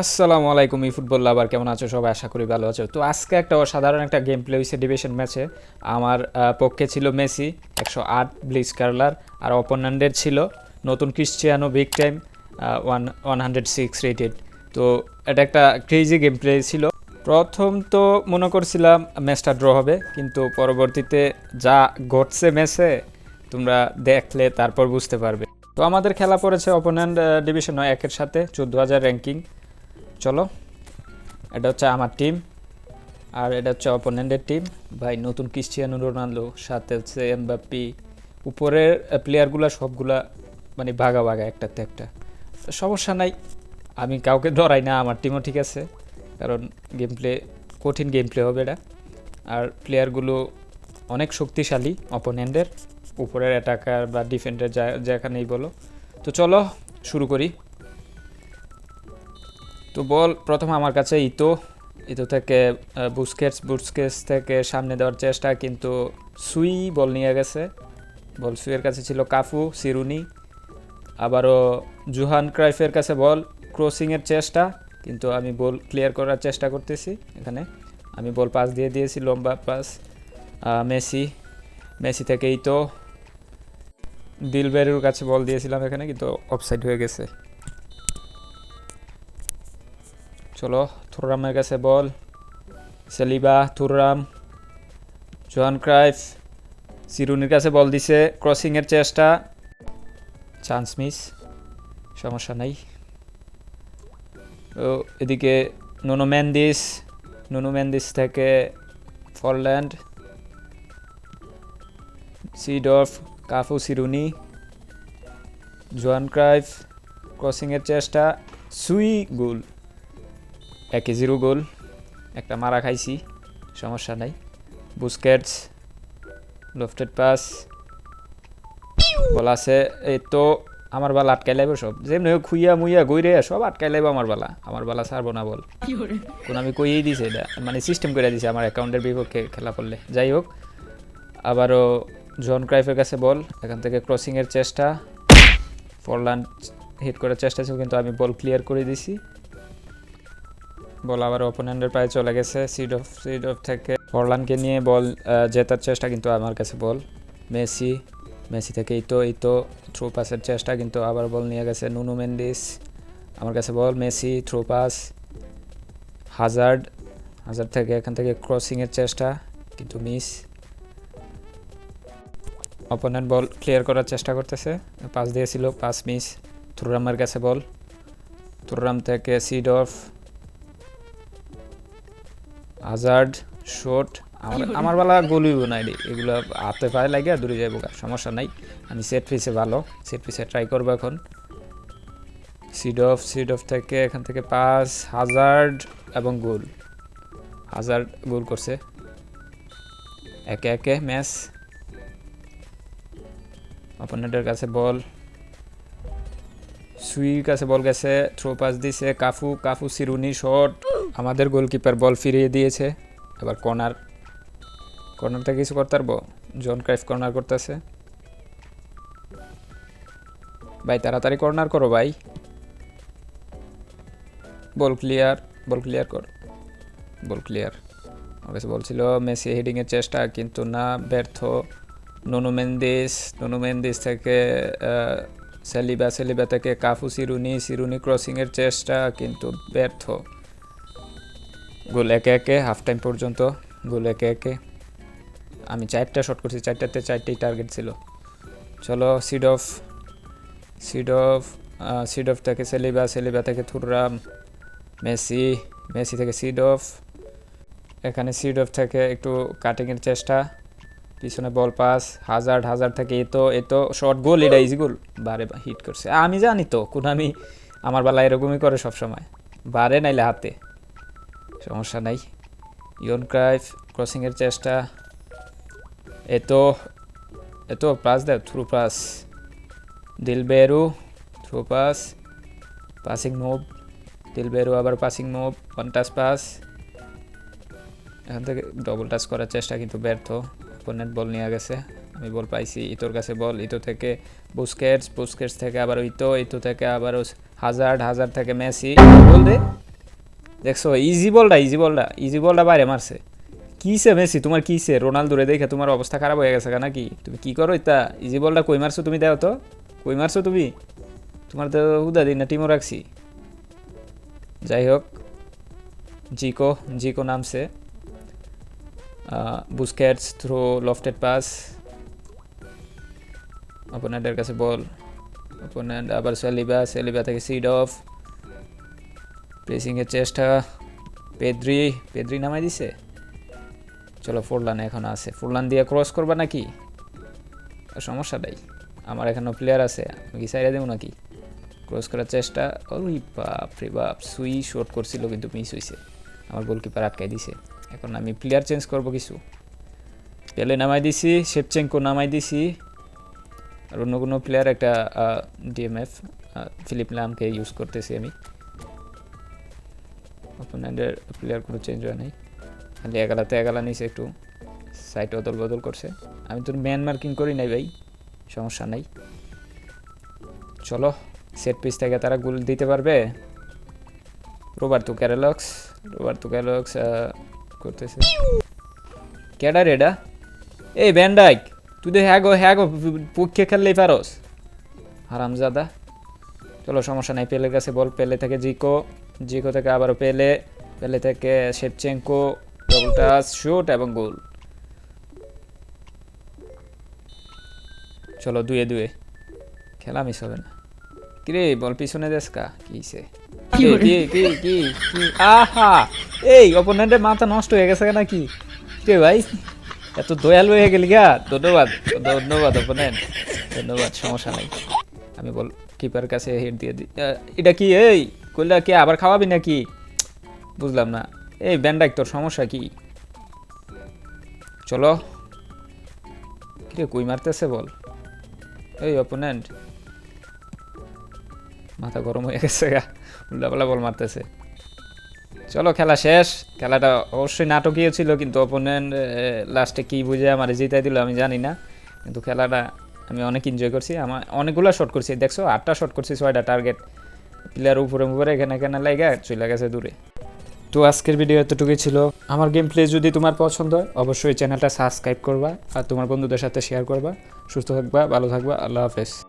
আসসালামু আলাইকুম ই ফুটবল লাভার কেমন আছো? সবাই আশা করি ভালো আছো। তো আজকে একটা অসাধারণ একটা গেম প্লে হয়েছে ডিভিশন ম্যাচে আমার পক্ষে ছিল মেসি, একশো আট ব্লিজ কার্লার আর অপোনেন্টের ছিল নতুন Cristiano big time one one hundred six rated তো এটা একটা ক্রেজি গেম প্লে ছিল। প্রথম তো মনে করছিলাম ম্যাচটা ড্র হবে, কিন্তু পরবর্তীতে যা ঘটছে ম্যাচে তোমরা দেখলে তারপর বুঝতে পারবে। তো আমাদের খেলা পড়েছে অপোনেন্ট ডিভিশন একের সাথে চোদ্দ হাজার র্যাঙ্কিং চলো। এটা হচ্ছে আমার টিম আর এটা হচ্ছে অপোনেন্টের টিম ভাই, নতুন ক্রিশ্চিয়ানো রোনাল্ডো সাথে হচ্ছে এমবাপ্পি উপরের প্লেয়ারগুলো সবগুলা মানে ভাগা ভাগা একটাতে একটা। সমস্যা নাই, আমি কাউকে ধরাই না, আমার টিমও ঠিক আছে। কারণ গেম প্লে কঠিন গেম প্লে হবে এটা। আর প্লেয়ারগুলো অনেক শক্তিশালী অপোনেন্টের উপরের অ্যাটাকার বা ডিফেন্ডার যা যেখানেই বলো। তো চলো, শুরু করি। তো বল, প্রথম আমার কাছে ইতো। ইতো থেকে বুস্কেটস বুস্কেটস থেকে সামনে দেওয়ার চেষ্টা, কিন্তু সুই বল নিয়ে গেছে। বল, সুইয়ের কাছে ছিল কাফু, সিরুনি। আবারও জুহান ক্রাইফের কাছে বল, ক্রসিংয়ের চেষ্টা, কিন্তু আমি বল ক্লিয়ার করার চেষ্টা করতেছি এখানে। আমি বল পাস দিয়ে দিয়েছি, লম্বা পাস মেসি মেসি থেকে ইতো। দিলবেরুর কাছে বল দিয়েছিলাম এখানে, কিন্তু অফসাইড হয়ে গেছে। চলো থুরামের কাছে বল। সেলিবা থুরাম জোহান ক্রাইফ, সিরুনির কাছে বল দিছে ক্রসিংয়ের চেষ্টা। চান্স মিস, সমস্যা নাই। তো, এদিকে নুনো ম্যান্দিস নুনো ম্যান্দিস থেকে ফরল্যান্ড, সিডফ, কাফু, সিরুনি জোয়ান ক্রাইফ, ক্রসিংয়ের চেষ্টা সুই গোল একে জিরো গোল একটা মারা খাইছি সমস্যা নাই। বুস্কেটস লফটেড পাস বল আছে এই তো আমার বালা আটকাই লাইব সব। যেমনি খুইয়া মুইয়া গইরে সব আটকাই লাইব আমার বালা। আমার বালা ছাড়বো না বল। কোন আমি কইয়েই দিছে এটা মানে সিস্টেম করে দিছে আমার অ্যাকাউন্টের বিপক্ষে খেলা করলে। যাই হোক আবারও জন ক্রাইফের কাছে বল এখান থেকে ক্রসিংয়ের চেষ্টা। ফরল্যান্ড হিট করার চেষ্টা ছিল কিন্তু আমি বল ক্লিয়ার করে দিছি। বল আবার ওপোনেন্টের পায়ে চলে গেছে। সিড অফ সিড অফ থেকে ফরলানকে নিয়ে বল জেতার চেষ্টা কিন্তু আমার কাছে বল। মেসি মেসি থেকে ইতো ইতো থ্রু পাসের চেষ্টা কিন্তু আবার বল নিয়ে গেছে। নুনু মেন্ডিস আমার কাছে ball, Messi through pass Hazard Hazard থেকে এখান থেকে ক্রসিংয়ের চেষ্টা কিন্তু মিস অপোনেন্ট বল ক্লিয়ার করার চেষ্টা করতেছে। পাস দিয়েছিল পাস মিস থুরামের কাছে বল। থুরাম থেকে সিড অফ হাজার্ড শট। আমার আমার বেলা গলিব নাই রে। এগুলো হাতে পায়ে লাগে দূরে যাইব সমস্যা নাই। আমি সেট পিসে ভালো। সেট পিসে ট্রাই করব এখন। সিড অফ সিড অফ থেকে এখান থেকে পাস হাজার্ড এবং গোল। হাজার্ড গোল করছে। একে একে ম্যাচ। অপোনেন্টের কাছে বল। সুইর কাছে বল গেছে। থ্রো পাস দিছে। কাফু কাফু সিরুনি শট। আমাদের গোলকিপার বল ফিরিয়ে দিয়েছে। এবার কর্নার কর্নারটা কিছু করতে পারব? জন ক্রাইফ কর্নার করতেছে। ভাই, তাড়াতাড়ি কর্নার করো ভাই। বল ক্লিয়ার বল ক্লিয়ার কর। বল ক্লিয়ার কাছে বলছিল মেসি হেডিংয়ের চেষ্টা, কিন্তু না, ব্যর্থ। নুনু মেন্দিস নুনু মেন্দিস থেকে সেলিবা সেলিবা থেকে কাফু, সিরুনি সিরুনি ক্রসিংয়ের চেষ্টা, কিন্তু ব্যর্থ। গোল একে একে হাফ টাইম পর্যন্ত গোল একে একে। আমি চারটা শট করছি, চারটাতে চারটেই টার্গেট ছিল। চলো seed of seed of seed of থেকে সেলিবা সেলিবা থেকে থুররাম, মেসি মেসি থেকে সিড অফ এখানে সিড অফ থেকে একটু কাটিংয়ের চেষ্টা। পিছনে বল পাস হাজার হাজার থেকে এতো এতো শর্ট গোল এটা ইজি গোল বারে হিট করছে। আমি জানি তো কোন আমি আমার বেলা এরকমই করে সবসময়। বারে নাইলে হাতে। সমস্যা নাই। ইয়ন ক্রাইফ ক্রসিংয়ের চেষ্টা। এতো এতো পাস দেয় থ্রু পাস দিলবেরু থ্রু পাস পাসিং মুভ দিলবেরু আবার passing move one touch pass এখান থেকে ডবল টাচ করার চেষ্টা কিন্তু ব্যর্থ। অপোনেন্ট বল নিয়ে গেছে। আমি বল পাইছি, ইতোর কাছে বল ইতো থেকে বুস্কেটস বুস্কেটস থেকে আবার ইতো ইতো থেকে আবার হাজার হাজার থেকে মেসি বল দে। দেখছ ইজি বলটা ইজি বলটা ইজি বলটা বাইরে মারছে। কিসে মেসি? তোমার কিসে? রোনালদোরে দেখে তোমার অবস্থা খারাপ হয়ে গেছে নাকি? তুমি কি করো ইতা? ইজি বলটা কই মারছো তুমি? দেও তো। কই মারছো তুমি? তোমার তো উদা দিন না টিমও রাখছি। যাই হোক, জিকো জিকো নামছে। বুস্কেটস থ্রো লফটেড পাস অপোনেন্টের কাছে বল। অপোনেন্ট আবার সেলিবা সেলিবা থেকে সিড অফ প্রেসিংয়ের চেষ্টা পেদ্রি পেদ্রি নামাই দিছে। চলো ফোরলান এখন আছে। ফোরলান দিয়ে ক্রস করবা নাকি? সমস্যা নাই। আমার এখানেও প্লেয়ার আছে। আমি কি সাইডে দেবো নাকি? ক্রস করার চেষ্টা। ওই বাপ রে বাপ, সুই শট করছিল কিন্তু মিস হয়েছে আমার গোলকিপার আটকাই দিছে। এখন আমি প্লেয়ার চেঞ্জ করব কিছু। পেলে নামাই দিছি শেপচেঙ্কো নামাই দিছি। আর অন্য কোনো প্লেয়ার একটা ডিএমএফ ফিলিপ লামকে ইউজ করতেছি আমি। অপোনেন্টের প্লেয়ার কোনো চেঞ্জ হয় নাই। খালি এগালাতে এগালা নিছে একটু সাইড অদল বদল করছে। আমি তো ম্যান মার্কিং করি নাই ভাই, সমস্যা নাই। চলো সেট পিস থেকে তারা গোল দিতে পারবে। রোবার তো ক্যারেলক্স রোবার তু ক্যারেলক্স করতেছে। ক্যাডার এটা এই ব্যান্ডাইক তুই তো হ্যাগো হ্যাগো পক্ষে খেললেই পারস। হারামজাদা। চলো সমস্যা নাই পেলের কাছে বল পেলে থেকে জিকো জিকো থেকে আবারও পেলে পেলে থেকে শেপচেঙ্কো ডবল টাচ শুট এবং গোল চলো দুয়ে দুয়ে। খেলা মিস হবে না। কিরে বল পিছনে দেশকা? কিসে কি কি কি কি কি আহা! এই অপোনেন্টের মাথা নষ্ট হয়ে গেছে নাকি কে? ভাই? এত দয়ালু হয়ে গেলি গা। ধন্যবাদ ধন্যবাদ অপোনেন্ট ধন্যবাদ সমস্যা নাই। আমি বল কিপার কাছে হেড দিয়ে আহ, এটা কি এই কইলা কি আবার খাওয়াবি নাকি? বুঝলাম না। এই ব্যান্ডাক তোর সমস্যা কি? চলো। কিরে কই মারতেছে বল? এই অপোনেন্ট মাথা গরম হয়ে গেছে গা। উল্লাপাল্লা বল মারতেছে। চলো খেলা শেষ। খেলাটা অবশ্যই নাটকীয় ছিল কিন্তু অপোনেন্ট লাস্টে কি বুঝে আমার জিতাই দিল আমি জানি না। কিন্তু খেলাটা আমি অনেক এনজয় করছি। আমার অনেকগুলো শট করছি। দেখছ, আটটা শট করছি, ছয়টা টার্গেট প্লেয়ার উপরে উপরে, এখানে এখানে লাগে চলে গেছে দূরে। তো আজকের ভিডিও এতটুকুই ছিল। আমার গেম প্লে যদি তোমার পছন্দ হয়, অবশ্যই চ্যানেলটা সাবস্ক্রাইব করবা আর তোমার বন্ধুদের সাথে শেয়ার করবা। সুস্থ থাকবা, ভালো থাকবা, আল্লাহ হাফেজ।